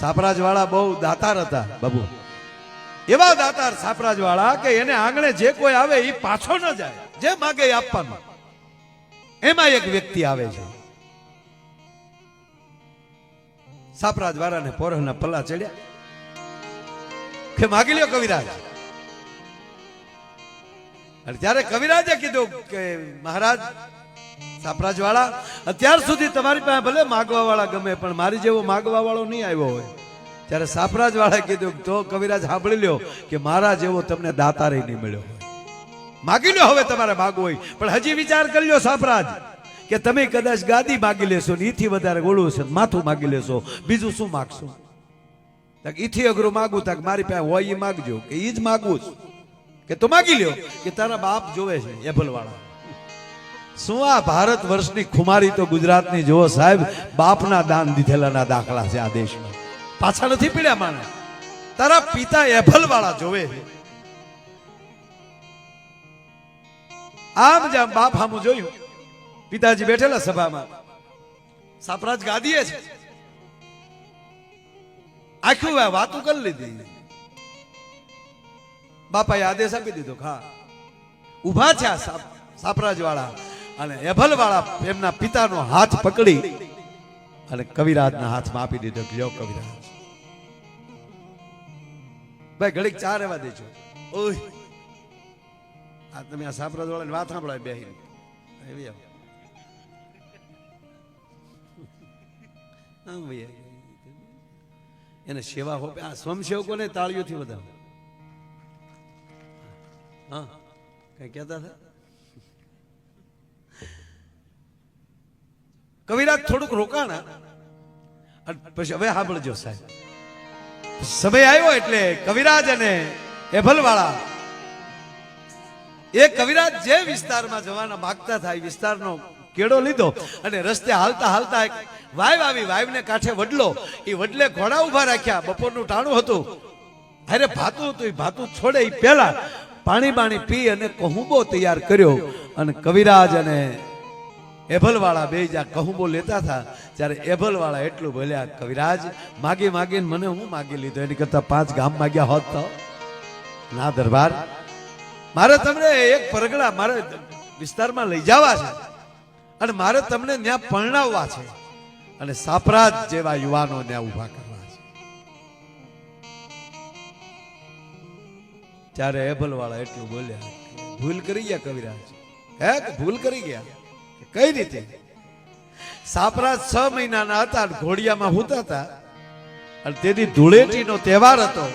સાપરાજ વાળા બહુ દાતાર હતા, બાબુ. એવા દાતાર સાપરાજ વાળા કે એને આંગણે જે કોઈ આવે એ પાછો ન જાય, જે માગે આપવાનું. એમાં એક વ્યક્તિ આવે છે. સાપરાજ વાળાને પોરહના પલ્લા ચડ્યા. કે માગી લ્યો કવિરાજ. ત્યારે કવિરાજે કીધું કે મહારાજ સાપરાજ વાળા અત્યાર સુધી તમારી પાસે ભલે માગવા વાળા ગમે, પણ મારી જેવો માગવા વાળો નહીં આવ્યો હોય. ત્યારે સાપરાજ વાળા કીધું તો કવિરાજ સાંભળી લ્યો કે મારા જેવો તમને દાતારે નહીં મળ્યો માગી લો હવે તમારે માગવું હોય. પણ હજી વિચાર કરી લ્યો સાપરાજ કે તમે કદાચ ગાદી માગી લેશો ને ઈથી વધારે ગોળું છે માથું માગી લેશો, બીજું શું માગશો? ઈથી અઘરું માગું તક મારી પાસે હોય એ માગજો, કે એ જ માગવું કે તો માગી લ્યો કે તારા બાપ જોવે છે એભલવાળા શું આ ભારત વર્ષની ખુમારી તો ગુજરાતની? જુઓ સાહેબ, બાપના દાન દીધેલાના દાખલા છે આ દેશમાં. પાછા નથી પીડ્યા માને તારા પિતા એભલવાળા જોવે છે. આમ જામ બાપ હામું જોયું. પિતાજી બેઠેલા સભામાં. સાપરાજ ગાદીએ છે. આખું વાતું કરી લીધી. બાપાએ આદેશ આપી દીધો હા ઊભા છે આ સાપરાજ વાળા અને એભલ વાળા એમના પિતાનો હાથ પકડી અને કવિરાજના હાથમાં આપી દીધો લ્યો કવિરાજ. ભાઈ, ઘડીક ચા રહેવા દેજો. ઓય. આ તમે આ સાપરાજ વાળાની વાત સાંભળાય બે એવી. આમ. ભાઈ એને સેવા હોપે. આ સ્વયંસેવકોને તાળીઓથી બધા હા. કઈ કહેતા હતા? કવિરાજ થોડુંક રોકાણા. પછી હવે સાંભળજો સાહેબ. સમય આવ્યો એટલે કવિરાજ અને એભલવાળા એ કવિરાજ જે વિસ્તારમાં જવાના માગતા થાય, વિસ્તારનો કેળો લીધો અને રસ્તે હાલતા હાલતા એક વાવ આવી વાવને કાંઠે વડલો. એ વડલે ઘોડા ઊભા રાખ્યા, બપોરનું ટાણું હતું. અરે ભાતું હતું એ ભાતું છોડે એ પહેલા પાણી બાણી પી અને કહુંબો તૈયાર કર્યો. અને કવિરાજ અને એભલવાળા બે જ્યાં કહુંબો લેતા હતા, ત્યારે એભલવાળા એટલું બોલ્યા, કવિરાજ, માગી માગીને મને હું માગી લીધો? એની કરતા પાંચ ગામ માગ્યા હોત તો? ના, દરબાર, મારે તમને એક પરગડા મારે વિસ્તારમાં લઈ જવા છે અને મારે તમને ત્યાં પરણાવવા છે અને સાપરાજ જેવા યુવાનો ત્યાં ઊભા કરવા છે. ત્યારે એભલવાળા એટલું બોલ્યા, ભૂલ કરી ગયા કવિરાજ, હે ભૂલ કરી ગયા? કઈ રીતે? સાપરા છ મહિનાના હતા ઘોડિયામાં હોતા હતા અને તેથી ધૂળેટીનો તહેવાર હતો.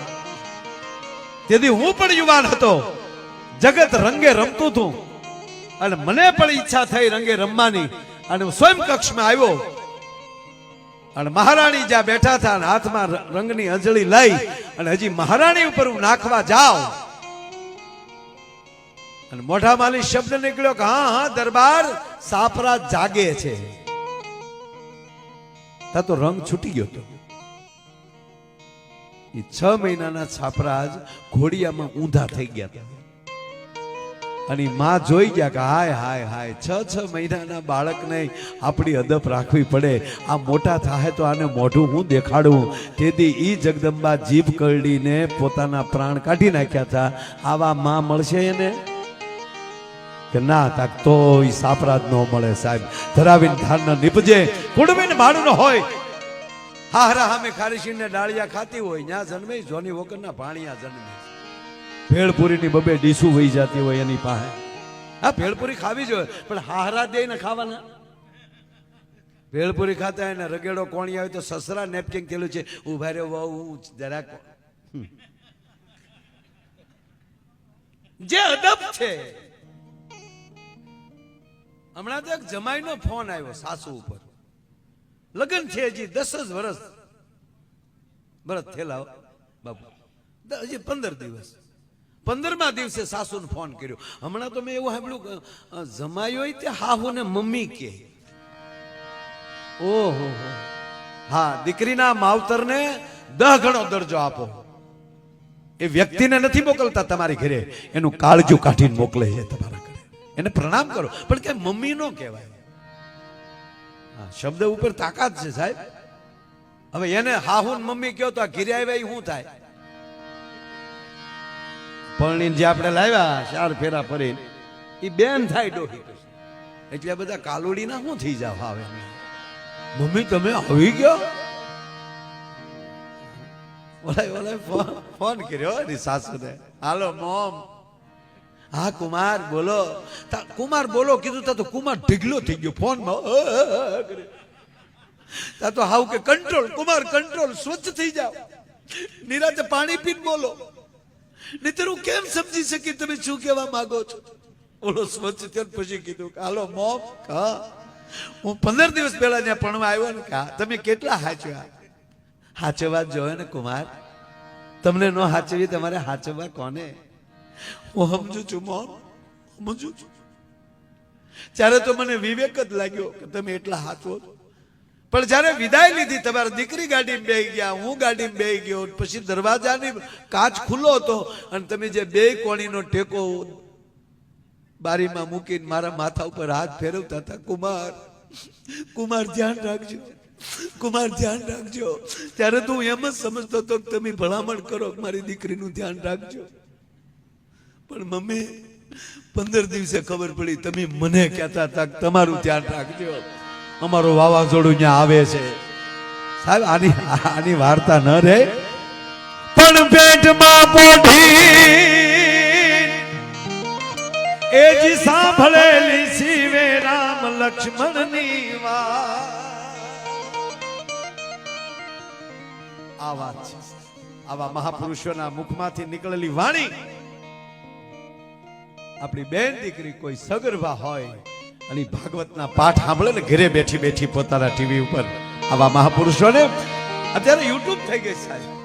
તેથી હું પણ યુવાન હતો. જગત રંગે રમતું હતું. અને મને પણ ઈચ્છા થઈ રંગે રમવાની. અને હું સ્વયં કક્ષમાં આવ્યો. અને મહારાણી જ્યાં બેઠા હતા હાથમાં રંગની અંજળી લઈ અને હજી મહારાણી ઉપર હું નાખવા જાઉં. અને મોઢા માલી શબ્દ નીકળ્યો કે હા હા, દરબાર સાપરા જાગે છે. તા તો રંગ છૂટી ગયો તો. એ છ મહિનાના છાપરાજ ઘોડિયામાં ઊંધા થઈ ગયા હતા અને માં જોઈ ગયા કે હાય હાય હાય, છ છ મહિનાના બાળકને આપણી અદબ રાખવી પડે. આ મોટા થાય તો આને મોઢું હું દેખાડું? તેથી ઈ જગદંબા જીભ કરડીને પોતાના પ્રાણ કાઢી નાખ્યા હતા આવા માં મળશે એને? કે ના તાક તો ઈ સાપરાજ નો મળે સાહેબ. ધરાવીને ધાન ન નીપજે કુડબીને ભાડું ન હોય હારા હામે ખારીશીને ડાળિયા ખાતી હોય. ન્યા જન્મે, જોની વગરના ભાણિયા જન્મે. ભેળપુરીની બબે ડીસું વહી જતી હોય એની પાસે. હા, ભેળપુરી ખાવી જોઈએ પણ હારા દે ને ખાવાના. ભેળપુરી ખાતા એને રગેડો કોણી આવે તો સસરા નેપકિંગ થયેલું છે. ઊભા રહ્યો, વહુ હું જરાક. જે અદબ છે હમણાં તો એક જમાઈનો ફોન આવ્યો સાસુ ઉપર. લગ્ન છે હજી દસ જ વર્ષ બરસ થયેલા બાપુ. હજી પંદર દિવસ. પંદરમા દિવસે સાસુને ફોન કર્યો. હમણાં તો મેં એવું સાંભળ્યું જમાયો હોય તે હાહુ ને મમ્મી કે ઓહો, હા. દીકરીના માવતરને દહ ગણો દરજ્જો આપો. એ વ્યક્તિને નથી મોકલતા તમારી ઘરે. એનું કાળજું કાઢીને મોકલે છે તમારા એને પ્રણામ કરો. પણ કે મમ્મી નો કહેવાય. શબ્દ ઉપર તાકાત છે સાહેબ. હવે એને હાહુન મમ્મી કયો તો આ ઘીરે આવ્યા શું થાય? પરણીને જે આપણે લાવ્યા, ચાર ફેરા ફરીને એ બેન થાય ડોહી એટલે બધા કાલુડીના શું થઈ જાવ હવે? મમ્મી, તમે આવી ગયો? ઓલાય ઓલાય ફોન ફોન કર્યો એની સાસુને. Hello, mom. હા, કુમાર, બોલો. કુમાર, બોલો. કીધું તા તો કુમાર ઢીગલો થઈ ગયો ફોનમાં. તા તો હાવ કે કંટ્રોલ, કુમાર, કંટ્રોલ, સ્વચ્છ થઈ જાઓ. નિરાતે પાણી પીને બોલો. નહીતર હું કેમ સમજી શકી તમે શું કહેવા માંગો છો? ઓલો સ્વચ્છ થયો પછી કીધું કે, હાલો, મોમ, હા. હું પંદર દિવસ પહેલા ત્યાં ભણવા આવ્યો ને કા તમે કેટલા હાચવ્યા હાચવા જોયો ને, કુમાર. તમને ન હાચવી તમારે હાચવવા કોને? હું સમજુ છું મોમ સમજુ છું ત્યારે તો મને વિવેક જ લાગ્યો કે તમે એટલા હાથો પણ જ્યારે વિદાય લીધી, તમારા દીકરી ગાડીમાં બે ગયા, હું ગાડીમાં બે ગયો, પછી દરવાજાની કાચ ખુલ્લો હતો અને તમે જે બે કોણીનો ટેકો બારીમાં મૂકીને મારા માથા ઉપર હાથ ફેરવતા હતા, કુમાર કુમાર ધ્યાન રાખજો, કુમાર ધ્યાન રાખજો. ત્યારે તો હું એમ જ સમજતો હતો કે તમે ભલામણ કરો મારી દીકરીનું ધ્યાન રાખજો. પણ મમ્મી, પંદર દિવસે ખબર પડી, તમે મને કહેતા હતા તમારું ધ્યાન રાખજો. અમારું વાવાઝોડું ત્યાં આવે છે. સાહેબ, આની આની વાર્તા ન રહે. પણ પેટમાં પોઢી. એ જી સાંભળેલી શિવે રામ લક્ષ્મણની વાત. આ વાત છે. આવા મહાપુરુષોના મુખમાંથી નીકળેલી વાણી આપણી બેન દીકરી કોઈ સગર્ભા હોય અને ભાગવતના પાઠ સાંભળે ને ઘરે બેઠી બેઠી પોતાના ટીવી ઉપર આવા મહાપુરુષોને, અત્યારે યુટ્યુબ થઈ ગઈ સાહેબ.